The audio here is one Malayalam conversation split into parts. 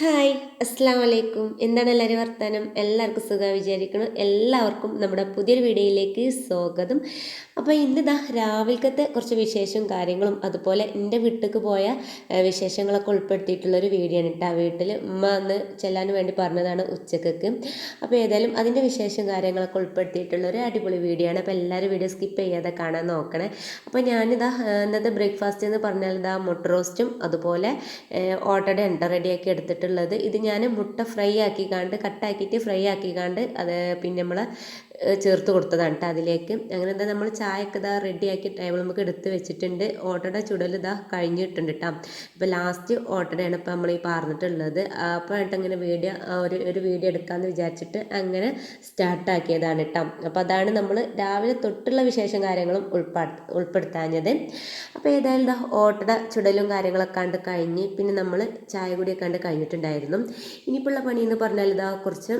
ഹായ് അസ്സാം വലൈക്കും എന്താണ് എല്ലാവരും വർത്തമാനം എല്ലാവർക്കും സുഖം വിചാരിക്കണം എല്ലാവർക്കും നമ്മുടെ പുതിയൊരു വീഡിയോയിലേക്ക് സ്വാഗതം. അപ്പോൾ ഇന്നിതാ രാവിലത്തെ കുറച്ച് വിശേഷവും കാര്യങ്ങളും അതുപോലെ എന്റെ വീട്ടിലേക്ക് പോയ വിശേഷങ്ങളൊക്കെ ഉൾപ്പെടുത്തിയിട്ടുള്ളൊരു വീഡിയോ ആണ് കേട്ടോ. വീട്ടിൽ ഉമ്മ അന്ന് ചെല്ലാൻ വേണ്ടി പറഞ്ഞതാണ് ഉച്ചക്കൊക്കെ. അപ്പോൾ ഏതായാലും അതിന്റെ വിശേഷം കാര്യങ്ങളൊക്കെ ഉൾപ്പെടുത്തിയിട്ടുള്ളൊരു അടിപൊളി വീഡിയോ ആണ്. അപ്പോൾ എല്ലാവരും വീഡിയോ സ്കിപ്പ് ചെയ്യാതെ കാണാൻ നോക്കണേ. അപ്പോൾ ഞാനിതാ ഇന്നത്തെ ബ്രേക്ക്ഫാസ്റ്റ് എന്ന് പറഞ്ഞാൽ ഇതാ മുട്ട റോസ്റ്റും അതുപോലെ ഓട്ടോടെ എണ്ണ റെഡിയാക്കി എടുത്തിട്ടുള്ളത് ഇത് ഞാൻ മുട്ട ഫ്രൈ ആക്കി കണ്ട് കട്ടാക്കിയിട്ട് ഫ്രൈ ആക്കി കണ്ട് അത് പിന്നെ നമ്മൾ ചേർത്ത് കൊടുത്തതാണ് കേട്ടോ അതിലേക്ക്. അങ്ങനെ എന്താ നമ്മൾ ചായയൊക്കെ ഇതാ റെഡിയാക്കി ടേബിൾ നമുക്ക് എടുത്ത് വെച്ചിട്ടുണ്ട്. ഓട്ടട ചുടൽ ഇതാ കഴിഞ്ഞിട്ടുണ്ട് കേട്ടോ അപ്പോൾ ലാസ്റ്റ് ഓട്ടടയാണ് ഇപ്പോൾ നമ്മൾ ഈ പറഞ്ഞിട്ടുള്ളത് അപ്പോൾ ആയിട്ട് അങ്ങനെ വീഡിയോ ഒരു ഒരു വീഡിയോ എടുക്കാമെന്ന് വിചാരിച്ചിട്ട് അങ്ങനെ സ്റ്റാർട്ടാക്കിയതാണ് കേട്ടോ അപ്പോൾ അതാണ് നമ്മൾ രാവിലെ തൊട്ടുള്ള വിശേഷം കാര്യങ്ങളും ഉൾപ്പാ ഉൾപ്പെടുത്താഞ്ഞത്. അപ്പോൾ ഏതായാലും ഇതാ ഓട്ടട ചുടലും കാര്യങ്ങളൊക്കെ കണ്ട് കഴിഞ്ഞ് പിന്നെ നമ്മൾ ചായ കൂടിയൊക്കെ കണ്ട് കഴിഞ്ഞിട്ടുണ്ടായിരുന്നു. ഇനിയിപ്പോൾ ഉള്ള പണി എന്ന് പറഞ്ഞാൽ ഇതാ കുറച്ച്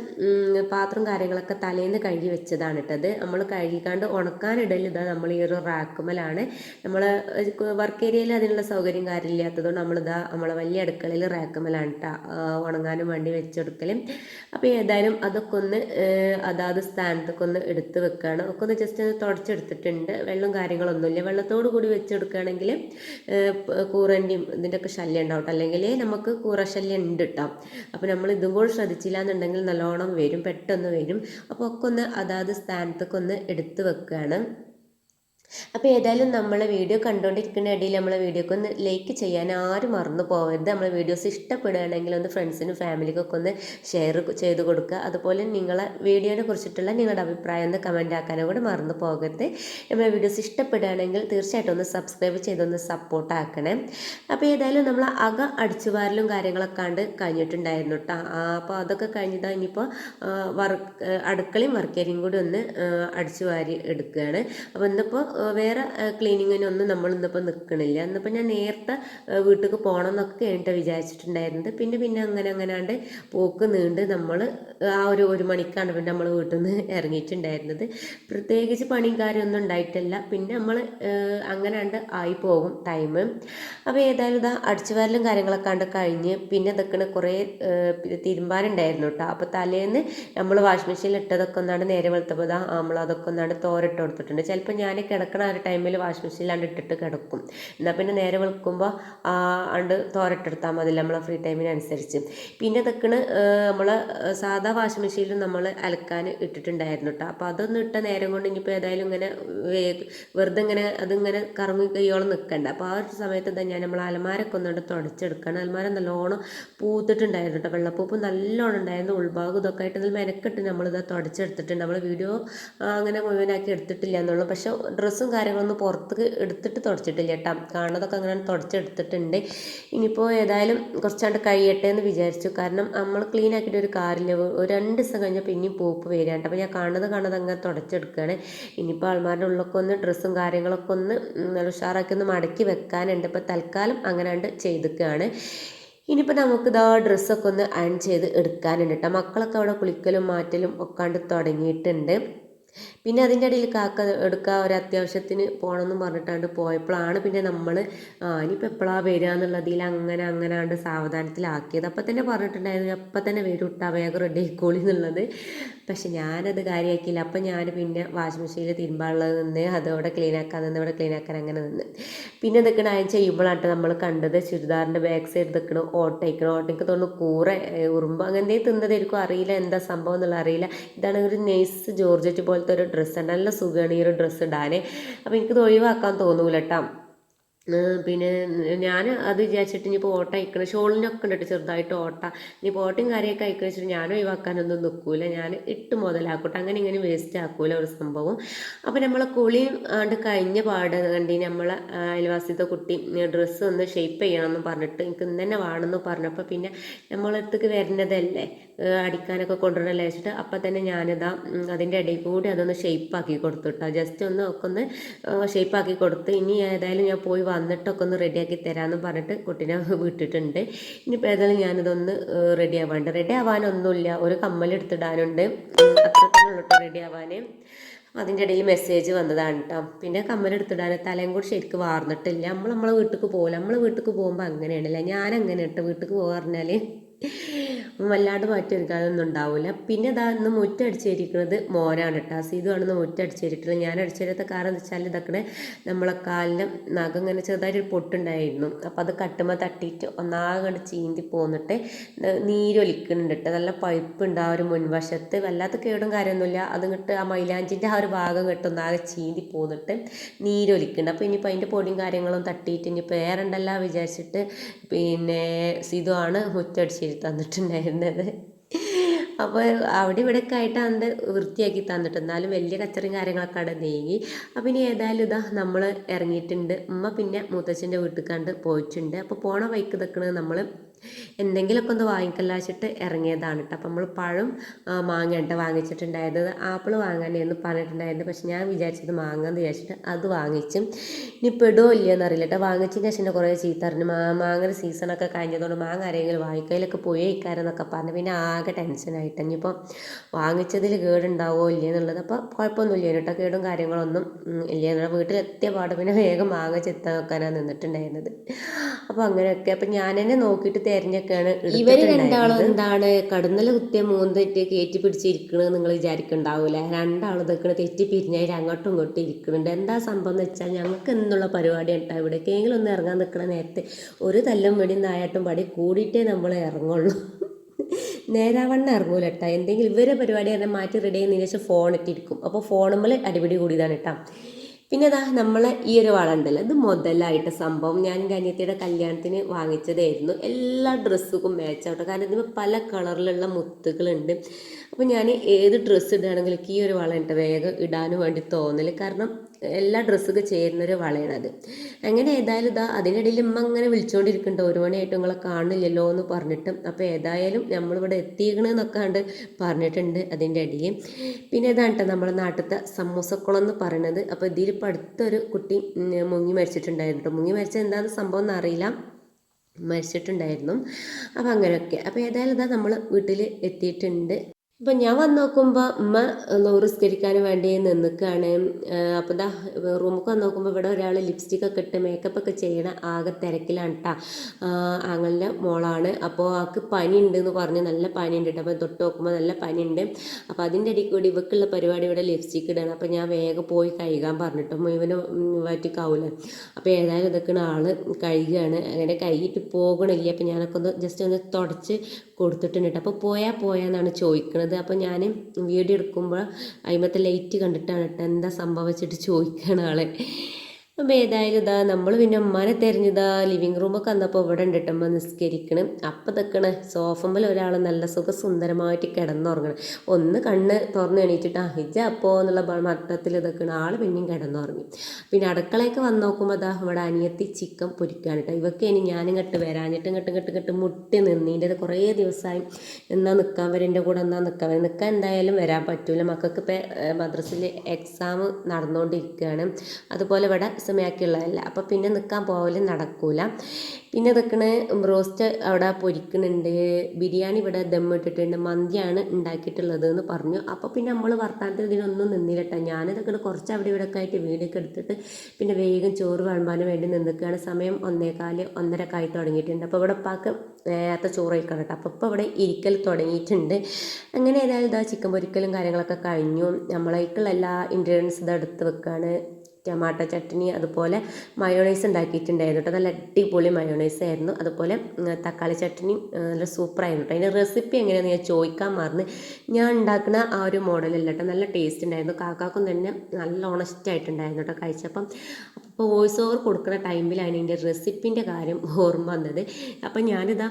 പാത്രം കാര്യങ്ങളൊക്കെ തലേന്ന് കഴുകി വെച്ചതാണ് ഇട്ടത് നമ്മൾ കഴുകിക്കാണ്ട് ഉണക്കാനിടൽ ഇതാ നമ്മൾ ഈ ഒരു റാക്കുമലാണ്. നമ്മൾ വർക്ക് ഏരിയയിൽ അതിനുള്ള സൗകര്യം കാര്യമില്ലാത്തതുകൊണ്ട് നമ്മളിതാ നമ്മളെ വലിയ അടുക്കളയിൽ റാക്കുമലാണ് കേട്ടോ ഉണങ്ങാനും വേണ്ടി വെച്ചെടുക്കലും. അപ്പോൾ ഏതായാലും അതൊക്കെ ഒന്ന് അതാത് സ്ഥാനത്തൊക്കെ ഒന്ന് എടുത്ത് വെക്കുകയാണ് ഒക്കെ ഒന്ന് ജസ്റ്റ് ഒന്ന് തുടച്ചെടുത്തിട്ടുണ്ട്. വെള്ളം കാര്യങ്ങളൊന്നുമില്ല. വെള്ളത്തോട് കൂടി വെച്ചെടുക്കുകയാണെങ്കിൽ കൂറന്റെയും ഇതിന്റെയൊക്കെ ശല്യം ഉണ്ടാവും അല്ലെങ്കിൽ നമുക്ക് കൂറ ശല്യം ഉണ്ട് കേട്ടോ അപ്പോൾ നമ്മൾ ഇതും കൂടി ശ്രദ്ധിച്ചില്ല എന്നുണ്ടെങ്കിൽ നല്ലോണം വരും. പെട്ടെന്ന് വരും. അപ്പോൾ ഒക്കെ ഒന്ന് അതാത് സ്ഥാനത്തൊക്കെ ഒന്ന് എടുത്ത് വെക്കുകയാണ് അപ്പോൾ ഏതായാലും നമ്മളെ വീഡിയോ കണ്ടുകൊണ്ടിരിക്കുന്ന ഇടയിൽ നമ്മളെ വീഡിയോക്ക് ഒന്ന് ലൈക്ക് ചെയ്യാൻ ആരും മറന്നു പോകരുത് നമ്മളെ വീഡിയോസ് ഇഷ്ടപ്പെടുകയാണെങ്കിൽ ഒന്ന് ഫ്രണ്ട്സിനും ഫാമിലിക്കൊക്കെ ഒന്ന് ഷെയർ ചെയ്ത് കൊടുക്കുക. അതുപോലെ നിങ്ങളെ വീഡിയോനെ കുറിച്ചിട്ടുള്ള നിങ്ങളുടെ അഭിപ്രായം ഒന്ന് കമന്റ് ആക്കാനും കൂടെ മറന്നു പോകരുത്. നമ്മളെ വീഡിയോസ് ഇഷ്ടപ്പെടുകയാണെങ്കിൽ തീർച്ചയായിട്ടും ഒന്ന് സബ്സ്ക്രൈബ് ചെയ്തൊന്ന് സപ്പോർട്ട് ആക്കണേ. അപ്പോൾ ഏതായാലും നമ്മൾ അക അടിച്ചുവാരലും കാര്യങ്ങളൊക്കെ കണ്ട് കഴിഞ്ഞിട്ടുണ്ടായിരുന്നു കേട്ടോ അപ്പോൾ അതൊക്കെ കഴിഞ്ഞിട്ട് ഇനിയിപ്പോൾ വർക്ക് അടുക്കളയും വർക്കേരിയും കൂടി ഒന്ന് അടിച്ചു വാരി എടുക്കുകയാണ്. അപ്പോൾ ഇന്നിപ്പോൾ വേറെ ക്ലീനിങ്ങിനൊന്നും നമ്മൾ ഇന്നിപ്പോൾ നിൽക്കണില്ല ഇന്നിപ്പോൾ ഞാൻ നേരത്തെ വീട്ടിലേക്ക് പോകണം എന്നൊക്കെ ആയിട്ട് വിചാരിച്ചിട്ടുണ്ടായിരുന്നത്. പിന്നെ പിന്നെ അങ്ങനെ അങ്ങനാണ്ട് പോക്ക് നീണ്ട് നമ്മൾ ആ ഒരു ഒരു മണിക്കാണ് പിന്നെ നമ്മൾ വീട്ടിൽ നിന്ന് ഇറങ്ങിയിട്ടുണ്ടായിരുന്നത് പ്രത്യേകിച്ച് പണിയും കാര്യമൊന്നും ഉണ്ടായിട്ടില്ല. പിന്നെ നമ്മൾ അങ്ങനാണ്ട് ആയി പോകും ടൈം. അപ്പോൾ ഏതായാലും ഇതാ അടിച്ചുവാരലും കാര്യങ്ങളൊക്കെ കണ്ട് കഴിഞ്ഞ് പിന്നെ ഇതൊക്കെ കുറേ തിരുമ്പാനുണ്ടായിരുന്നു കേട്ടോ അപ്പോൾ തലേന്ന് നമ്മൾ വാഷിംഗ് മെഷീനിൽ ഇട്ടതൊക്കെ ഒന്നാണ്ട് നേരെ വെളുത്തപ്പോൾ ഇതാ നമ്മൾ അതൊക്കെ ഒന്നാണ്ട് തോരട്ട് കൊടുത്തിട്ടുണ്ട്. ചിലപ്പോൾ ഞാൻ കിടക്കണ ആ ഒരു ടൈമിൽ വാഷിംഗ് മെഷീനിലാണ്ട് ഇട്ടിട്ട് കിടക്കും. എന്നാൽ പിന്നെ നേരെ വെളുക്കുമ്പോൾ അണ്ട് തോരട്ടെടുത്താൽ മതി നമ്മളെ ഫ്രീ ടൈമിനനുസരിച്ച് പിന്നെ ഇതൊക്കെയാണ് നമ്മൾ സാധാ വാഷിംഗ് മെഷീനിൽ നമ്മൾ അലക്കാൻ ഇട്ടിട്ടുണ്ടായിരുന്നു കേട്ടോ അപ്പോൾ അതൊന്നും ഇട്ട നേരം കൊണ്ട് ഇനിയിപ്പോൾ ഏതായാലും ഇങ്ങനെ വെറുതെ ഇങ്ങനെ അതിങ്ങനെ കറങ്ങി കയ്യോളം നിൽക്കണ്ട അപ്പോൾ ആ ഒരു സമയത്ത് തന്നെ ഞാൻ നമ്മൾ അലമാരൊക്കെ ഒന്നുകൊണ്ട് തുടച്ചെടുക്കണം. അലമാര നല്ലോണം പൂത്തിട്ടുണ്ടായിരുന്നു കേട്ടോ വെള്ളപ്പൂപ്പ് നല്ലോണം ഉണ്ടായിരുന്നു. ഉൾഭാഗം ഇതൊക്കെ ആയിട്ട് നല്ല മെനക്കെട്ട് നമ്മളിത് തുടച്ചെടുത്തിട്ടുണ്ട്. നമ്മൾ വീഡിയോ അങ്ങനെ മുഴുവനാക്കി എടുത്തിട്ടില്ല എന്നുള്ളൂ. പക്ഷേ ഡ്രസ്സും കാര്യങ്ങളൊന്നും പുറത്ത് എടുത്തിട്ട് തുടച്ചിട്ടില്ല കേട്ടോ. കാണുന്നതൊക്കെ അങ്ങനെ തുടച്ചെടുത്തിട്ടുണ്ട്. ഇനിയിപ്പോൾ ഏതായാലും കുറച്ചാണ്ട് കഴിയട്ടെ എന്ന് വിചാരിച്ചു. കാരണം നമ്മൾ ക്ലീൻ ആക്കിയിട്ട് ഒരു കാറില്ല ഒരു രണ്ട് ദിവസം കഴിഞ്ഞാൽ പിന്നെയും പൂപ്പ് വരികയാണ് അപ്പോൾ ഞാൻ കാണുന്നത് കാണുന്നത് അങ്ങനെ തുടച്ചെടുക്കുകയാണ്. ഇനിയിപ്പോൾ ആൾമാരുടെ ഉള്ളൊക്കെ ഒന്ന് ഡ്രസ്സും കാര്യങ്ങളൊക്കെ ഒന്ന് ഉഷാറാക്കി ഒന്ന് മടക്കി വെക്കാനുണ്ട്. ഇപ്പോൾ തൽക്കാലം അങ്ങനെയാണ്ട് ചെയ്തിക്കുകയാണ് ഇനിയിപ്പോൾ നമുക്ക് ഇതാ ഡ്രസ്സൊക്കെ ഒന്ന് അയൺ ചെയ്ത് എടുക്കാനുണ്ട് കേട്ടോ. മക്കളൊക്കെ അവിടെ കുളിക്കലും മാറ്റലും ഒക്കാണ്ട് തുടങ്ങിയിട്ടുണ്ട്. പിന്നെ അതിന്റെ ഇടയിൽ കാക്ക എടുക്കുക ഒരു അത്യാവശ്യത്തിന് പോകണമെന്ന് പറഞ്ഞിട്ടാണ്ട് പോയപ്പോഴാണ് പിന്നെ നമ്മൾ ഇനിയിപ്പോൾ എപ്പോഴാണ് വരിക എന്നുള്ളതിൽ അങ്ങനെ അങ്ങനാണ്ട് സാവധാനത്തിലാക്കിയത്. അപ്പം തന്നെ പറഞ്ഞിട്ടുണ്ടായിരുന്നു അപ്പം തന്നെ വരും ഇട്ടാ വേഗം റെഡി ആയിക്കോളി എന്നുള്ളത്. പക്ഷെ ഞാനത് കാര്യമാക്കിയില്ല അപ്പം ഞാൻ പിന്നെ വാഷിംഗ് മെഷീനിൽ തിരുമ്പാനുള്ളത് നിന്ന് അതവിടെ ക്ലീൻ ആക്കാൻ നിന്ന് ഇവിടെ ക്ലീൻ ആക്കാൻ അങ്ങനെ നിന്ന്. പിന്നെ നിൽക്കണ അയൻ ചെയ്യുമ്പോഴാണ് നമ്മൾ കണ്ടത് ചുരിദാറിന്റെ ബാക്ക് സൈഡ് നിൽക്കണം ഓട്ടയ്ക്കണം ഓട്ടയ്ക്ക് തോന്നുന്നു കൂറ ഉറുമ്പ് അങ്ങനെ തിന്നതായിരിക്കും. അറിയില്ല എന്താ സംഭവം എന്നുള്ള അറിയില്ല. ഇതാണ് ഒരു നെയ്സ് ജോർജറ്റ് പോലത്തെ ഒരു ഡ്രസ്സാണ് നല്ല സുഖമാണ് ഈ ഒരു ഡ്രസ്സ് ഇടാൻ അപ്പോൾ എനിക്കിത് ഒഴിവാക്കാൻ തോന്നൂല കേട്ടോ പിന്നെ ഞാൻ അത് വിചാരിച്ചിട്ട് ഇനിയിപ്പോൾ ഓട്ട അയക്കണം ഷോളിനൊക്കെ ഉണ്ട് ചെറുതായിട്ട് ഓട്ട. ഇനിയിപ്പോൾ ഓട്ടയും കാര്യമൊക്കെ അയക്കണം വെച്ചിട്ട് ഞാൻ ഒഴിവാക്കാനൊന്നും നിൽക്കൂല ഞാൻ ഇട്ട് മുതലാക്കട്ടെ. അങ്ങനെ ഇങ്ങനെ വേസ്റ്റ് ആക്കൂല ഒരു സംഭവം. അപ്പോൾ നമ്മളെ കുളി ആണ്ട് കഴിഞ്ഞ പാട് കണ്ടി നമ്മളെ അയൽവാസിത്തെ കുട്ടി ഡ്രസ്സ് ഒന്ന് ഷെയ്പ്പ് ചെയ്യണമെന്ന് പറഞ്ഞിട്ട് എനിക്ക് ഇന്ന് തന്നെ വേണമെന്ന് പറഞ്ഞപ്പോൾ പിന്നെ നമ്മളടുത്തേക്ക് വരുന്നതല്ലേ? അടിക്കാനൊക്കെ കൊണ്ടുവരണല്ലേ വെച്ചിട്ട് അപ്പം തന്നെ ഞാനിതാ അതിന്റെ ഇടയിൽ കൂടി അതൊന്ന് ഷെയ്പ്പാക്കി കൊടുത്തു കേട്ടോ ജസ്റ്റ് ഒന്ന് ഒക്കെ ഒന്ന് ഷെയ്പ്പാക്കി കൊടുത്ത് ഇനി ഏതായാലും ഞാൻ പോയി വന്നിട്ടൊക്കെ ഒന്ന് റെഡിയാക്കി തരാമെന്ന് പറഞ്ഞിട്ട് കുട്ടീനെ വിട്ടിട്ടുണ്ട്. ഇനിയിപ്പോൾ ഏതായാലും ഞാനിതൊന്ന് റെഡി ആവാണ്ട് റെഡി ആവാനൊന്നുമില്ല ഒരു കമ്മലെടുത്തിടാനുണ്ട്. അത്ര തന്നെ ഉള്ളൂ റെഡി ആവാൻ അതിന്റെ ഇടയിൽ മെസ്സേജ് വന്നതാണ് കേട്ടോ പിന്നെ കമ്മലെടുത്തിടാൻ തലയും കൂടി ശരിക്കും വാർന്നിട്ടില്ല. നമ്മൾ നമ്മളെ വീട്ടിലേക്ക് പോകില്ല നമ്മളെ വീട്ടിലേക്ക് പോകുമ്പോൾ അങ്ങനെയാണല്ലേ? ഞാൻ അങ്ങനെ കേട്ടോ വീട്ടിലേക്ക് പോകാൻ വല്ലാണ്ട് മാറ്റിയെടുക്കാനൊന്നും ഉണ്ടാവില്ല പിന്നെ ഇതാ ഇന്ന് മുറ്റടിച്ചേരിക്കുന്നത് മോനാണ് കേട്ടോ സീതുവാണ് ഇന്ന് മുറ്റടിച്ചേരിട്ടുള്ളത് ഞാൻ അടിച്ചേരാത്ത കാരണം എന്ന് വെച്ചാൽ ഇതൊക്കെ നമ്മളെ കാലിലും നഖം ഇങ്ങനെ ചെറുതായിട്ടൊരു പൊട്ടുണ്ടായിരുന്നു. അപ്പോൾ അത് കട്ടുമ്പോൾ തട്ടിയിട്ട് ഒന്നാകെ ചീന്തി പോന്നിട്ട് നീരൊലിക്കുന്നുണ്ട് കേട്ടോ നല്ല പഴുപ്പുണ്ട് ആ ഒരു മുൻവശത്ത്. വല്ലാത്ത കേടും കാര്യമൊന്നുമില്ല. അത് ഇങ്ങോട്ട് ആ മൈലാഞ്ചിന്റെ ആ ഒരു ഭാഗം കേട്ട് ഒന്നാകെ ചീന്തി പോന്നിട്ട് നീരൊലിക്കുന്നുണ്ട് അപ്പോൾ ഇനിയിപ്പോൾ അതിന്റെ പൊടിയും കാര്യങ്ങളും തട്ടിയിട്ട് ഇനിയിപ്പോൾ വേറെ ഉണ്ടല്ലോ വിചാരിച്ചിട്ട് പിന്നെ സിധു ആണ് മുറ്റടിച്ചിട്ട് തന്നിട്ടുണ്ടായിരുന്നത്. അപ്പോൾ അവിടെ ഇവിടെ ഒക്കെ ആയിട്ട് അത് വൃത്തിയാക്കി തന്നിട്ട് എന്നാലും വലിയ കച്ചറയും കാര്യങ്ങളൊക്കെ അവിടെ നീങ്ങി. അപ്പം ഇനി ഏതായാലും ഇതാ നമ്മൾ ഇറങ്ങിയിട്ടുണ്ട്. ഉമ്മ പിന്നെ മൂത്തച്ഛന്റെ വീട്ടിൽ കണ്ട് പോയിട്ടുണ്ട്. അപ്പോൾ പോണ വൈക്ക് നിൽക്കുന്നത് നമ്മൾ എന്തെങ്കിലുമൊക്കെ ഒന്ന് വാങ്ങിക്കല്ലാച്ചിട്ട് ഇറങ്ങിയതാണ് കേട്ടോ. അപ്പം നമ്മൾ പഴം മാങ്ങ വാങ്ങിച്ചിട്ടുണ്ടായത് ആപ്പിൾ വാങ്ങാനായിരുന്നു പറഞ്ഞിട്ടുണ്ടായിരുന്നു പക്ഷെ ഞാൻ വിചാരിച്ചത് മാങ്ങാന്ന് വിചാരിച്ചിട്ട് അത് വാങ്ങിച്ചു ഇനി പെടുമോ ഇല്ലയെന്ന് അറിയില്ല കേട്ടോ. വാങ്ങിച്ചതിന് ശേഷം കുറേ ചീത്ത അറിഞ്ഞു മാ മാങ്ങയുടെ സീസണൊക്കെ കഴിഞ്ഞതുകൊണ്ട് മാങ്ങ ആരെങ്കിലും വാങ്ങിക്കയിലൊക്കെ പോയി ഇക്കാരെന്നൊക്കെ പറഞ്ഞു. പിന്നെ ആകെ ടെൻഷനായിട്ട് ഇനിയിപ്പോൾ വാങ്ങിച്ചതിൽ കേടുണ്ടാവുമോ ഇല്ലയെന്നുള്ളത്. അപ്പോൾ കുഴപ്പമൊന്നുമില്ല കേട്ടോ. കേടും കാര്യങ്ങളൊന്നും ഇല്ല വീട്ടിലെത്തിയ പാട് പിന്നെ വേഗം മാങ്ങ ചെത്താൻ നിന്നിട്ടുണ്ടായിരുന്നത്. അപ്പോൾ അങ്ങനെയൊക്കെ. അപ്പം ഞാൻ തന്നെ നോക്കിയിട്ട് തിരഞ്ഞൊക്കെയാണ് ഇവർ രണ്ടാളും എന്താണ് കടന്നല കുത്തിയ മൂന്ന് തെറ്റി കയറ്റി പിടിച്ചിരിക്കണെന്ന് നിങ്ങൾ വിചാരിക്കണ്ടാവൂല? രണ്ടാളും ഇതൊക്കെ തെറ്റി പിരിഞ്ഞാൽ അങ്ങോട്ടും ഇങ്ങോട്ടും ഇരിക്കുന്നുണ്ട്. എന്താ സംഭവം എന്ന് വെച്ചാൽ ഞങ്ങൾക്ക് എന്നുള്ള പരിപാടി ഉണ്ടാവും ഇവിടെ. കേങ്കിലും ഒന്ന് ഇറങ്ങാൻ നിൽക്കണ നേരത്തെ ഒരു തല്ലും വെടി നായാട്ടും പടി കൂടിയിട്ടേ നമ്മൾ ഇറങ്ങുള്ളൂ. നേരാവണ്ണം ഇറങ്ങൂല കേട്ടോ. എന്തെങ്കിലും ഇവരെ പരിപാടി തന്നെ മാറ്റി റെഡി ആയി ഫോൺ ഇട്ടിരിക്കും. അപ്പോൾ ഫോണുമ്പോൾ അടിപിടി കൂടിയതാണ് കേട്ടോ. പിന്നെ അതാ നമ്മളെ ഈ ഒരു വള ഉണ്ടല്ലോ ഇത് മുതലായിട്ട് സംഭവം. ഞാൻ കന്യത്തിയുടെ കല്യാണത്തിന് വാങ്ങിച്ചതായിരുന്നു. എല്ലാ ഡ്രസ്സുക്കും മാച്ച് ആവട്ടെ. കാരണം ഇതിന് പല കളറിലുള്ള മുത്തുകളുണ്ട്. അപ്പോൾ ഞാൻ ഏത് ഡ്രസ്സ് ഇടുകയാണെങ്കിലും ഈ ഒരു വള വേഗം ഇടാനും വേണ്ടി തോന്നൽ കാരണം എല്ലാ ഡ്രസ്സൊക്കെ ചേരുന്നൊരു വളയാണത് അങ്ങനെ ഏതായാലും ഇതാ അതിനിടയിൽ ഉമ്മ അങ്ങനെ വിളിച്ചുകൊണ്ടിരിക്കുന്നുണ്ട് ഒരു മണിയായിട്ട് നിങ്ങളെ കാണില്ലല്ലോ എന്ന് പറഞ്ഞിട്ട് അപ്പോൾ ഏതായാലും നമ്മളിവിടെ എത്തിക്കണമെന്നൊക്കെ കണ്ട് പറഞ്ഞിട്ടുണ്ട് അതിന്റെ അടിയിൽ. പിന്നെ ഇതാണ് കേട്ടോ നമ്മുടെ നാട്ടിലത്തെ സമൂസക്കുളം എന്ന് പറയുന്നത് അപ്പോൾ ഇതിലിപ്പോൾ അടുത്തൊരു കുട്ടി മുങ്ങി മരിച്ചിട്ടുണ്ടായിരുന്നു കേട്ടോ മുങ്ങി മരിച്ചത് എന്താണെന്ന് സംഭവം എന്നറിയില്ല മരിച്ചിട്ടുണ്ടായിരുന്നു. അപ്പോൾ അങ്ങനെയൊക്കെ. അപ്പോൾ ഏതായാലും ഇതാ നമ്മൾ വീട്ടിൽ എത്തിയിട്ടുണ്ട്. ഇപ്പം ഞാൻ വന്ന് നോക്കുമ്പോൾ ഉമ്മ നൂറുസ്കരിക്കാൻ വേണ്ടി നിൽക്കുകയാണ് അപ്പോൾ ഇതാ റൂമൊക്കെ വന്ന് നോക്കുമ്പോൾ ഇവിടെ ഒരാൾ ലിപ്സ്റ്റിക് ഒക്കെ ഇട്ട് മേക്കപ്പ് ഒക്കെ ചെയ്യണ ആകെ തിരക്കിലാണ് കേട്ടോ ആങ്ങളുടെ മോളാണ്. അപ്പോൾ ആൾക്ക് പനി ഉണ്ട് എന്ന് പറഞ്ഞ് നല്ല പനി ഉണ്ട് അപ്പോൾ തൊട്ട് നോക്കുമ്പോൾ നല്ല പനി ഉണ്ട് അപ്പോൾ അതിന്റെ ഇടയിൽ കൂടി ഇവക്കുള്ള പരിപാടി ഇവിടെ ലിപ്സ്റ്റിക് ഇടണം. അപ്പോൾ ഞാൻ വേഗം പോയി കഴുകാൻ പറഞ്ഞിട്ട് ഇവന് വറ്റിക്കാവൂല അപ്പോൾ ഏതായാലും ഇതൊക്കെ ആൾ കഴുകുകയാണ് അങ്ങനെ കഴുകിയിട്ട് പോകണില്ല. അപ്പോൾ ഞാനൊക്കെ ഒന്ന് ജസ്റ്റ് ഒന്ന് തുടച്ച് കൊടുത്തിട്ടുണ്ട്. അപ്പോൾ പോയാൽ പോയാന്നാണ് ചോദിക്കുന്നത് അത് അപ്പോൾ ഞാൻ വീഡിയോ എടുക്കുമ്പോൾ അതിമത്തെ ലൈറ്റ് കണ്ടിട്ടാണ് കേട്ടോ എന്താ സംഭവിച്ചിട്ട് ചോദിക്കണ ആളെ. അപ്പോൾ ഏതായാലും ഇതാ നമ്മൾ പിന്നെ ഉമ്മാനെ തിരഞ്ഞതാ ലിവിങ് റൂമൊക്കെ വന്നപ്പോൾ ഇവിടെ ഉണ്ട് കേട്ടോ നിസ്കരിക്കണം. അപ്പം തെക്കണ സോഫമ്മൽ ഒരാൾ നല്ല സുഖസുന്ദരമായിട്ട് കിടന്നുറങ്ങണം. ഒന്ന് കണ്ണ് തുറന്ന് എണീറ്റിട്ട് ആ ഹിജ അപ്പോൾ എന്നുള്ള മട്ടത്തിൽ ഇതൊക്കെയാണ് ആൾ പിന്നെയും കിടന്നുറങ്ങി. പിന്നെ അടുക്കളയൊക്കെ വന്ന് നോക്കുമ്പോൾ അതാ ഇവിടെ അനിയത്തി ചിക്കൻ പൊരിക്കാൻ കേട്ടോ ഇവക്ക് ഇനി ഞാനും കെട്ട് വരാഞ്ഞിട്ട് ഇങ്ങോട്ട് ഇങ്ങോട്ട് ഇങ്ങോട്ട് മുട്ടി നിന്നീന്റെ കുറേ ദിവസമായി എന്നാൽ നിൽക്കാൻ വരെ എന്റെ കൂടെ എന്നാൽ നിൽക്കാൻ വരെ. നിൽക്കാൻ എന്തായാലും വരാൻ പറ്റൂല. മക്കൾക്ക് ഇപ്പോൾ മദ്രസിൽ എക്സാം നടന്നുകൊണ്ടിരിക്കുകയാണ് അതുപോലെ ഇവിടെ സമയമാക്കിയുള്ളതല്ല. അപ്പോൾ പിന്നെ നിൽക്കാൻ പോകലും നടക്കൂല. പിന്നെ നിൽക്കണ റോസ്റ്റ് അവിടെ പൊരിക്കുന്നുണ്ട്. ബിരിയാണി ഇവിടെ ദം ഇട്ടിട്ടുണ്ട്. മന്തിയാണ് ഉണ്ടാക്കിയിട്ടുള്ളത് എന്ന് പറഞ്ഞു. അപ്പോൾ പിന്നെ നമ്മൾ വർത്താനത്തിൽ ഇതിനൊന്നും നിന്നില്ലട്ടോ. ഞാനിതൊക്കെ കുറച്ച് അവിടെ ഇവിടെ ഒക്കെ ആയിട്ട് വീടൊക്കെ എടുത്തിട്ട് പിന്നെ വേഗം ചോറ് വിളമ്പാനും വേണ്ടി നിന്നിക്കുകയാണ് സമയം ഒന്നേകാൽ ഒന്നരക്കായി ആയി തുടങ്ങിയിട്ടുണ്ട്. അപ്പോൾ ഇവിടെ ഉപ്പാക്ക് നേരത്തെ ചോറ് കേട്ടോ. അപ്പോൾ ഇപ്പോൾ ഇവിടെ ഇരിക്കൽ തുടങ്ങിയിട്ടുണ്ട്. അങ്ങനെ ഏതായാലും ഇതാ ചിക്കൻ പൊരിക്കലും കാര്യങ്ങളൊക്കെ കഴിഞ്ഞു. നമ്മളേക്കുള്ള എല്ലാ ഇൻഗ്രീഡിയൻസ് ഇതെടുത്ത് വെക്കുകയാണ് ടൊമാറ്റോ ചട്നി അതുപോലെ മയോണൈസ് ഉണ്ടാക്കിയിട്ടുണ്ടായിരുന്നു കേട്ടോ. നല്ല അടിപൊളി മയോണൈസ് ആയിരുന്നു. അതുപോലെ തക്കാളി ചട്നി നല്ല സൂപ്പറായിരുന്നു കേട്ടോ. അതിന്റെ റെസിപ്പി എങ്ങനെയാണെന്ന് ഞാൻ ചോദിക്കാൻ മറന്ന് ഞാൻ ഉണ്ടാക്കുന്ന ആ ഒരു മോഡലല്ല കേട്ടോ. നല്ല ടേസ്റ്റ് ഉണ്ടായിരുന്നു. കാക്കാക്കും തന്നെ നല്ല ഓണസ്റ്റ് ഓണസ്റ്റായിട്ടുണ്ടായിരുന്നു കേട്ടോ കഴിച്ചപ്പം. അപ്പോൾ വോയിസ് ഓവർ കൊടുക്കുന്ന ടൈമിലാണ് ഇതിന്റെ റെസിപ്പിന്റെ കാര്യം ഓർമ്മ വന്നത്. അപ്പം ഞാനിതാ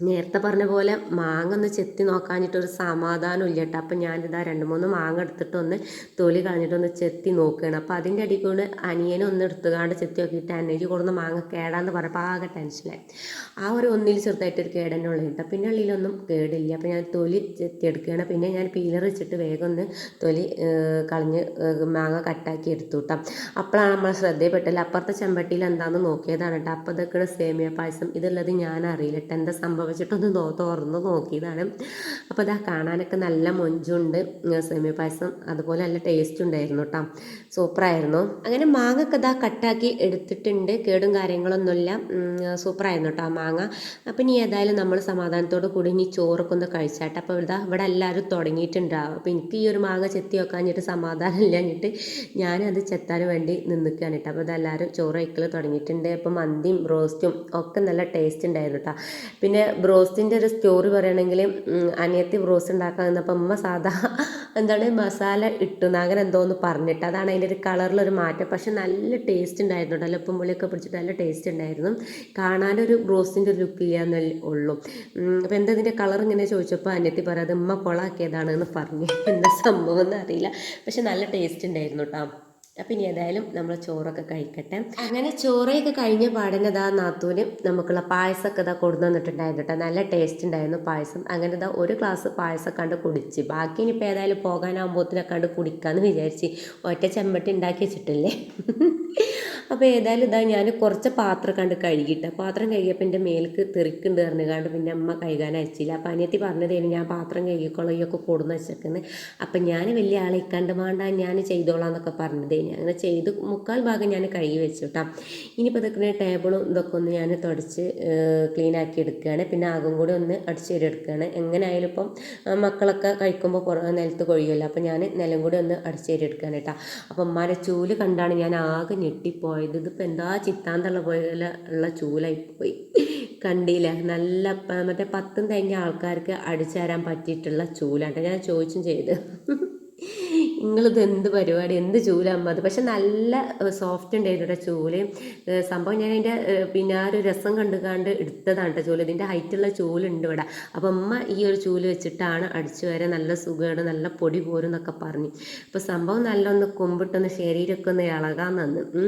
നേരത്തെ പറഞ്ഞ പോലെ മാങ്ങ ഒന്ന് ചെത്തി നോക്കാഞ്ഞിട്ടൊരു സമാധാനം ഇല്ല കേട്ടോ അപ്പം ഞാനിതാ രണ്ട് മൂന്ന് മാങ്ങ എടുത്തിട്ട് ഒന്ന് തൊലി കളഞ്ഞിട്ടൊന്ന് ചെത്തി നോക്കുകയാണ് അപ്പം അതിന്റെ അടിയിൽ കൊണ്ട് അനിയനെ ഒന്ന് എടുത്തുകാണ്ട് ചെത്തി നോക്കിയിട്ട് അന്നേജ് കൊടുന്ന മാങ്ങ കേടാന്ന് പറഞ്ഞപ്പോൾ ആകെ ടെൻഷനായി ആ ഒരു ഒന്നിൽ ചെറുതായിട്ട് ഒരു കേടന്നെ ഉള്ളത് കേട്ടോ. പിന്നെ ഉള്ളിലൊന്നും കേടില്ല. അപ്പം ഞാൻ തൊലി ചെത്തി എടുക്കുകയാണ് പിന്നെ ഞാൻ പീലർ വെച്ചിട്ട് വേഗം ഒന്ന് തൊലി കളഞ്ഞ് മാങ്ങ കട്ടാക്കി എടുത്തു കേട്ടോ അപ്പോഴാണ് നമ്മൾ ശ്രദ്ധയപ്പെട്ടല്ല അപ്പുറത്തെ ചെമ്പട്ടിയിൽ എന്താണെന്ന് നോക്കിയതാണ് കേട്ടോ. അപ്പോൾ ഇതൊക്കെ സേമിയ പായസം. ഇതുള്ളത് ഞാൻ അറിയില്ല കേട്ടോ. എന്താ സംഭവം? വെച്ചിട്ടൊന്ന് നോ തുറന്ന് നോക്കിയതാണ്. അപ്പോൾ ഇതാ കാണാനൊക്കെ നല്ല മൊഞ്ചുണ്ട്. സേമിയ പായസം. അതുപോലെ നല്ല ടേസ്റ്റ് ഉണ്ടായിരുന്നു കേട്ടോ സൂപ്പറായിരുന്നു അങ്ങനെ മാങ്ങ ഇതാ കട്ടാക്കി എടുത്തിട്ടുണ്ട്. കേടും കാര്യങ്ങളൊന്നുമില്ല. സൂപ്പറായിരുന്നു കേട്ടോ ആ മാങ്ങ. അപ്പം ഇനി ഏതായാലും നമ്മൾ സമാധാനത്തോട് കൂടി ഇനി ചോറൊക്കെ ഒന്ന് കഴിച്ചാട്ടെ. അപ്പോൾ ഇതാ ഇവിടെ എല്ലാവരും തുടങ്ങിയിട്ടുണ്ടാവും അപ്പോൾ എനിക്ക് ഈ ഒരു മാങ്ങ ചെത്തി വെക്കാഞ്ഞിട്ട് സമാധാനം ഇല്ലാഞ്ഞിട്ട് ഞാനത് ചെത്താൻ വേണ്ടി നിന്നിക്കുകയാണ് കേട്ടോ അപ്പോൾ ഇതെല്ലാവരും ചോറ് കഴിക്കൽ തുടങ്ങിയിട്ടുണ്ട്. അപ്പോൾ മന്തിയും റോസ്റ്റും ഒക്കെ നല്ല ടേസ്റ്റ് ഉണ്ടായിരുന്നു കേട്ടോ പിന്നെ ബ്രോസ്റ്റിന്റെ ഒരു സ്റ്റോറി പറയുകയാണെങ്കിൽ അനിയത്തി ബ്രോസ്റ്റ് ഉണ്ടാക്കാൻ നിന്നപ്പോൾ അമ്മ സാധാ എന്താണ് മസാല ഇട്ടു അങ്ങനെ എന്തോ എന്തോന്ന് പറഞ്ഞിട്ട്. അതാണ് അതിന്റെ ഒരു കളറിലൊരു മാറ്റം. പക്ഷെ നല്ല ടേസ്റ്റ് ഉണ്ടായിരുന്നു കേട്ടോ. നല്ല ഉപ്പും പുളിയൊക്കെ പിടിച്ചിട്ട് നല്ല ടേസ്റ്റ് ഉണ്ടായിരുന്നു. കാണാനൊരു ബ്രോസ്റ്റിന്റെ ഒരു ലുക്ക് ചെയ്യാന്നേ ഉള്ളൂ. അപ്പോൾ എന്താ ഇതിന്റെ കളർ ഇങ്ങനെ ചോദിച്ചപ്പോൾ അനിയത്തി പറയാതെ ഉമ്മ കൊളാക്കിയതാണ് എന്ന് പറഞ്ഞു. എന്താ സംഭവം എന്നറിയില്ല. പക്ഷെ നല്ല ടേസ്റ്റ് ഉണ്ടായിരുന്നു കേട്ടോ. അപ്പം ഇനി ഏതായാലും നമ്മൾ ചോറൊക്കെ കഴിക്കട്ടെ. അങ്ങനെ ചോറയൊക്കെ കഴിഞ്ഞ പാടുന്നത് ഇതാ നാത്തൂന് നമുക്കുള്ള പായസമൊക്കെ ഇതാ കൊടുന്നു തന്നിട്ടുണ്ടായിരുന്നു കേട്ടോ നല്ല ടേസ്റ്റ് ഉണ്ടായിരുന്നു പായസം. അങ്ങനെ ഇതാ ഒരു ഗ്ലാസ് പായസം കണ്ട് കുടിച്ച്. ബാക്കി ഇനിയിപ്പോൾ ഏതായാലും പോകാനാകുമ്പോഴത്തിനൊക്കെ കണ്ട് കുടിക്കാമെന്ന് വിചാരിച്ച് ഒറ്റ ചെമ്പട്ടി ഉണ്ടാക്കി വെച്ചിട്ടില്ലേ? അപ്പോൾ ഏതായാലും ഇതാ ഞാൻ കുറച്ച് പാത്രം കണ്ട് കഴുകിയിട്ട് പാത്രം കഴുകിയപ്പോൾ എന്റെ മേൽക്ക് തെറിക്കുണ്ട് പറഞ്ഞു കണ്ട് പിന്നെ അമ്മ കഴുകാൻ അയച്ചില്ല. അപ്പം അനിയത്തി പറഞ്ഞതേന് ഞാൻ പാത്രം കഴുകിക്കോളാം ഒക്കെ കൊടുന്ന് വെച്ചേക്കുന്നത് അപ്പം ഞാൻ വലിയ ആളെ ഇക്കാണ്ട് വേണ്ട ഞാൻ ചെയ്തോളാം എന്നൊക്കെ പറഞ്ഞതേന് അങ്ങനെ ചെയ്ത് മുക്കാൽ ഭാഗം ഞാൻ കഴുകി വെച്ചു കേട്ടോ ഇനിയിപ്പോൾ ഇതൊക്കെ ടേബിളും ഇതൊക്കെ ഒന്ന് ഞാൻ തുടച്ച് ക്ലീൻ ആക്കി എടുക്കുകയാണ് പിന്നെ ആകും കൂടി ഒന്ന് അടിച്ചു എടുക്കുകയാണ് എങ്ങനെയായാലും ഇപ്പം മക്കളൊക്കെ കഴിക്കുമ്പോൾ പുറ നിലത്ത് കൊഴിയുമല്ലോ. അപ്പം ഞാൻ നിലം കൂടി ഒന്ന് അടിച്ചു എടുക്കുകയാണ് കേട്ടോ. അപ്പം ഉമ്മാരെ ചൂൽ കണ്ടാണ് ഞാൻ ആകെ ഞെട്ടിപ്പോയത്. ഇതിപ്പോൾ എന്താ ചിത്താന്തള്ള പോലെ ഉള്ള ചൂലായിപ്പോയി. കണ്ടില്ല? നല്ല മറ്റേ പത്തും തേങ്ങ ആൾക്കാർക്ക് അടിച്ചു പറ്റിയിട്ടുള്ള ചൂലാണ് ഞാൻ ചോദിച്ചും ചെയ്ത്. നിങ്ങളിത് എന്ത് പരിപാടി എന്ത് ചൂലാകുമ്പോൾ അത്? പക്ഷെ നല്ല സോഫ്റ്റ് ഉണ്ടായിരുന്നു ചൂൽ. സംഭവം ഞാൻ അതിന്റെ പിന്നെ ആ ഒരു രസം കണ്ടു കണ്ട് എടുത്തതാണ് കേട്ടോ ചൂൽ. ഇതിന്റെ ഹൈറ്റുള്ള ചൂലുണ്ട് ഇവിടെ. അപ്പം അമ്മ ഈ ഒരു ചൂൽ വെച്ചിട്ടാണ് അടിച്ചു വരാൻ നല്ല സുഖമാണ് നല്ല പൊടി പോരും എന്നൊക്കെ പറഞ്ഞു. അപ്പോൾ സംഭവം നല്ല ഒന്ന് കൊമ്പിട്ടൊന്ന് ശരീരമൊക്കെ ഒന്ന് ഇളകാൻ തന്നു.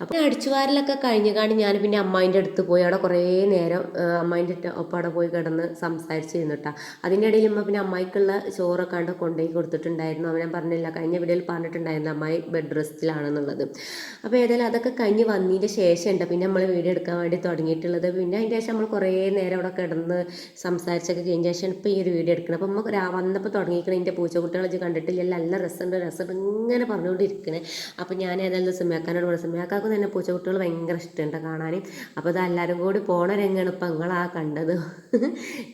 അപ്പം അടിച്ചു വാരലൊക്കെ കാണി ഞാൻ പിന്നെ അമ്മായിന്റെ അടുത്ത് പോയി. അവിടെ കുറേ നേരം അമ്മായിന്റെ ഒപ്പം അവിടെ പോയി കിടന്ന് സംസാരിച്ചിരുന്നു കേട്ടോ അതിന്റെ ഇടയിൽ അമ്മ പിന്നെ അമ്മായിക്കുള്ള ചോറൊക്കെ കണ്ട് കൊണ്ടുപോയി കൊടുത്തിട്ടുണ്ടായിരുന്നു. അവൻ പറഞ്ഞില്ല. കഴിഞ്ഞ വീഡിയോയിൽ പറഞ്ഞിട്ടുണ്ടായിരുന്നു അമ്മായി ബെഡ് റെസ്റ്റിലാണെന്നുള്ളത് അപ്പോൾ ഏതായാലും അതൊക്കെ കഴിഞ്ഞ് വന്നതിന്റെ ശേഷം ഉണ്ട് പിന്നെ നമ്മൾ വീഡിയോ എടുക്കാൻ വേണ്ടി തുടങ്ങിയിട്ടുള്ളത്. പിന്നെ അതിന്റെ ശേഷം നമ്മൾ കുറേ നേരം അവിടെ കിടന്ന് സംസാരിച്ചൊക്കെ കഴിഞ്ഞ ശേഷം ഇപ്പോൾ ഈ ഒരു വീഡിയോ എടുക്കണം. അപ്പോൾ നമ്മൾ വന്നപ്പോൾ തുടങ്ങിയിരിക്കണം എന്റെ പൂച്ചക്കുട്ടികളെ കണ്ടിട്ടില്ല? നല്ല രസമുണ്ട്. രസമുണ്ട് ഇങ്ങനെ പറഞ്ഞുകൊണ്ടിരിക്കണേ. അപ്പോൾ ഞാൻ ഏതായാലും സിമ്മയാക്കാനോട് പറഞ്ഞു സിമ്മയാക്കാർക്ക് തന്നെ പൂച്ചക്കുട്ടികൾ ഭയങ്കര ഇഷ്ടമുണ്ട് കാണാൻ അപ്പോൾ അത് എല്ലാവരും കൂടി പോണ രംഗമാണ് ഇപ്പം നിങ്ങളാ കണ്ടത്.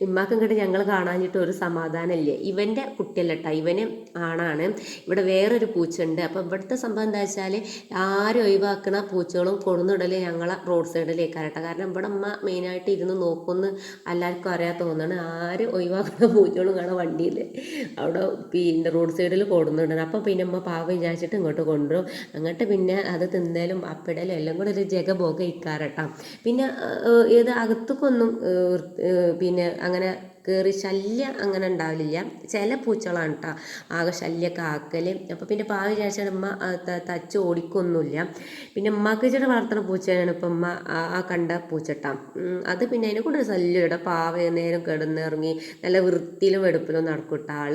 ഇമ്മാക്കും കണ്ടിട്ട് ഞങ്ങൾ കാണാനിട്ട് ഒരു സമാധാനമില്ലേ? ഇവന്റെ കുട്ടിയല്ല കേട്ടോ ഇവന് ആണാണ്. ഇവിടെ വേറൊരു പൂച്ച ഉണ്ട് അപ്പോൾ ഇവിടുത്തെ സംഭവം എന്താ വെച്ചാൽ ആരും ഒഴിവാക്കണ പൂച്ചകളും കൊടുന്നിടൽ ഞങ്ങളെ റോഡ് സൈഡിലേക്ക് ആരട്ടെ കാരണം ഇവിടെ അമ്മ മെയിനായിട്ട് ഇരുന്ന് നോക്കുമെന്ന് എല്ലാവർക്കും അറിയാൻ തോന്നുന്നു ആരും ഒഴിവാക്കുന്ന പൂച്ചകളും കാണാൻ വണ്ടിയിൽ അവിടെ പിന്നെ റോഡ് സൈഡിൽ കൊടുന്നിടണം അപ്പോൾ പിന്നെ അമ്മ പാവ വിചാരിച്ചിട്ട് ഇങ്ങോട്ട് കൊണ്ടുവരും. അങ്ങോട്ട് പിന്നെ അത് തിന്നലും അപ്പിടലും എല്ലാം കൂടെ ഒരു ജഗബോഗ ഇക്കാരട്ടാ പിന്നെ ഏത് അകത്തേക്കൊന്നും പിന്നെ അങ്ങനെ കയറി ശല്യം അങ്ങനെ ഉണ്ടാവില്ല. ചില പൂച്ചകളാണ് കേട്ടോ ആകെ ശല്യമൊക്കെ ആക്കൽ അപ്പോൾ പിന്നെ പാവ വിചാരിച്ചാണ് ഉമ്മ തച്ച് ഓടിക്കൊന്നുമില്ല. പിന്നെ ചെടി വളർത്തുന്ന പൂച്ചയാണ് ഇപ്പം ഉമ്മ ആ കണ്ട പൂച്ചട്ട. അത് പിന്നെ അതിനെ കൊണ്ട് ശല്യം. ഇടാം പാവ നേരം കിടന്നിറങ്ങി നല്ല വൃത്തിയിലും വെടുപ്പിലും നടക്കും ആൾ.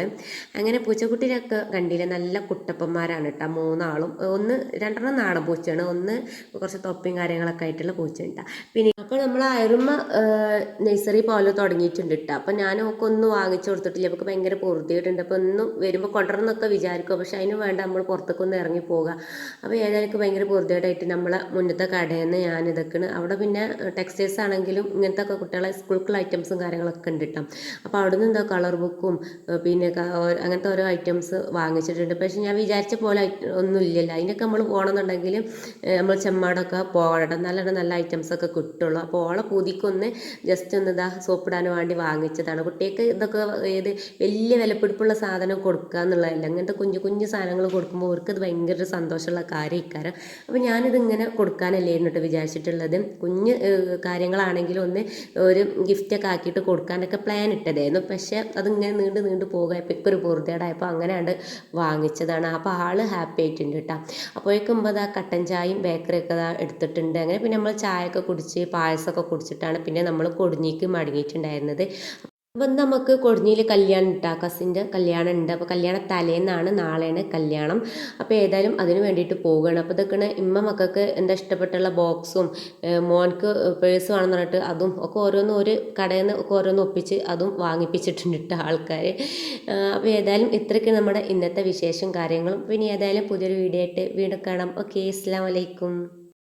അങ്ങനെ പൂച്ചക്കുട്ടിയിലൊക്കെ കണ്ടില്ല? നല്ല കുട്ടപ്പന്മാരാണ് കേട്ടോ മൂന്നാളും. ഒന്ന് രണ്ടെണ്ണം നാടൻ പൂച്ചയാണ്. ഒന്ന് കുറച്ച് തൊപ്പിയും കാര്യങ്ങളൊക്കെ ആയിട്ടുള്ള പൂച്ചയുണ്ട് പിന്നെ അപ്പോൾ നമ്മൾ അയറുമ്മ നഴ്സറി പോലെ തുടങ്ങിയിട്ടുണ്ട് കേട്ടോ അപ്പം ഞാൻ ഒക്കെ ഒന്നും വാങ്ങിച്ചു കൊടുത്തിട്ടില്ല. അവൾക്ക് ഭയങ്കര പൊറുതിയിട്ടുണ്ട് അപ്പോൾ ഒന്നും വരുമ്പോൾ കൊണ്ടുവരണമെന്നൊക്കെ വിചാരിക്കും. പക്ഷെ അതിന് വേണ്ട നമ്മൾ പുറത്തേക്ക് ഒന്ന് ഇറങ്ങി പോകുക അപ്പോൾ ഏതായാലും ഭയങ്കര പൊറുതിയായിട്ടായിട്ട് നമ്മളെ മുന്നത്തെ കടയിൽ നിന്ന് ഞാൻ ഇതൊക്കെയാണ്. അവിടെ പിന്നെ ടെക്സ്റ്റൈൽസ് ആണെങ്കിലും ഇങ്ങനത്തെ ഒക്കെ കുട്ടികളെ സ്കൂൾക്കുള്ള ഐറ്റംസും കാര്യങ്ങളൊക്കെ ഉണ്ട് കേട്ടോ അപ്പോൾ അവിടെ നിന്ന് എന്താ കളർ ബുക്കും പിന്നെ അങ്ങനത്തെ ഓരോ ഐറ്റംസ് വാങ്ങിച്ചിട്ടുണ്ട്. പക്ഷെ ഞാൻ വിചാരിച്ച പോലെ ഒന്നും ഇല്ലല്ലോ. അതിനൊക്കെ നമ്മൾ പോകണമെന്നുണ്ടെങ്കിൽ നമ്മൾ ചെമ്മാടൊക്കെ പോകണം. നല്ല നല്ല ഐറ്റംസ് ഒക്കെ കിട്ടുള്ളൂ. അപ്പോൾ ഓളെ പൂതിക്കൊന്ന് ജസ്റ്റ് ഒന്ന് ഇതാ സോപ്പിടാൻ വേണ്ടി വാങ്ങിച്ചത്. ഇഷ്ടമാണ് കുട്ടികൾക്ക് ഇതൊക്കെ ഏത് വലിയ വിലപ്പിടിപ്പുള്ള സാധനം കൊടുക്കുക എന്നുള്ളതല്ല. അങ്ങനത്തെ കുഞ്ഞു കുഞ്ഞു സാധനങ്ങൾ കൊടുക്കുമ്പോൾ അവർക്ക് അത് ഭയങ്കര ഒരു സന്തോഷമുള്ള കാര്യം ഇക്കാരം അപ്പോൾ ഞാനിത് ഇങ്ങനെ കൊടുക്കാനല്ലേ എന്നിട്ട് വിചാരിച്ചിട്ടുള്ളത്. കുഞ്ഞ് കാര്യങ്ങളാണെങ്കിലും ഒന്ന് ഒരു ഗിഫ്റ്റൊക്കെ ആക്കിയിട്ട് കൊടുക്കാനൊക്കെ പ്ലാൻ ഇട്ടതായിരുന്നു. പക്ഷേ അതിങ്ങനെ നീണ്ട് നീണ്ട് പോകുക ഇപ്പം ഒരു പൊറുതേടായപ്പോൾ അങ്ങനെയാണ് വാങ്ങിച്ചതാണ്. അപ്പോൾ ആൾ ഹാപ്പി ആയിട്ടുണ്ട് കേട്ടോ അപ്പോഴേക്കും ആ കട്ടൻ ചായയും ബേക്കറിയൊക്കെ എടുത്തിട്ടുണ്ട്. അങ്ങനെ പിന്നെ നമ്മൾ ചായയൊക്കെ കുടിച്ച് പായസമൊക്കെ കുടിച്ചിട്ടാണ് പിന്നെ നമ്മൾ കൊടിഞ്ഞിക്ക് മടങ്ങിയിട്ടുണ്ടായിരുന്നത്. അപ്പം നമുക്ക് കൊടിഞ്ഞിയിൽ കല്യാണം ഉണ്ട് കസിന്റെ കല്യാണം ഉണ്ട്. അപ്പോൾ കല്യാണ തലേന്നാണ് നാളെയാണ് കല്യാണം. അപ്പോൾ ഏതായാലും അതിന് വേണ്ടിയിട്ട് പോവുകയാണ്. അപ്പോൾ ഇതൊക്കെയാണ് ഇമ്മ മക്കൾക്ക് എന്താ ഇഷ്ടപ്പെട്ടുള്ള ബോക്സും മോൻക്ക് പേഴ്സ് വേണമെന്ന് പറഞ്ഞിട്ട് അതും ഒക്കെ ഓരോന്ന് ഒരു കടയിൽ നിന്ന് ഒക്കെ ഓരോന്ന് ഒപ്പിച്ച് അതും വാങ്ങിപ്പിച്ചിട്ടുണ്ട് കേട്ടോ ആൾക്കാർ അപ്പോൾ ഏതായാലും ഇത്രയ്ക്ക് നമ്മുടെ ഇന്നത്തെ വിശേഷം കാര്യങ്ങളും. പിന്നെ ഏതായാലും പുതിയൊരു വീഡിയോ ആയിട്ട് വീണ്ടും കാണാം. ഓക്കെ അസ്സാം വലൈക്കും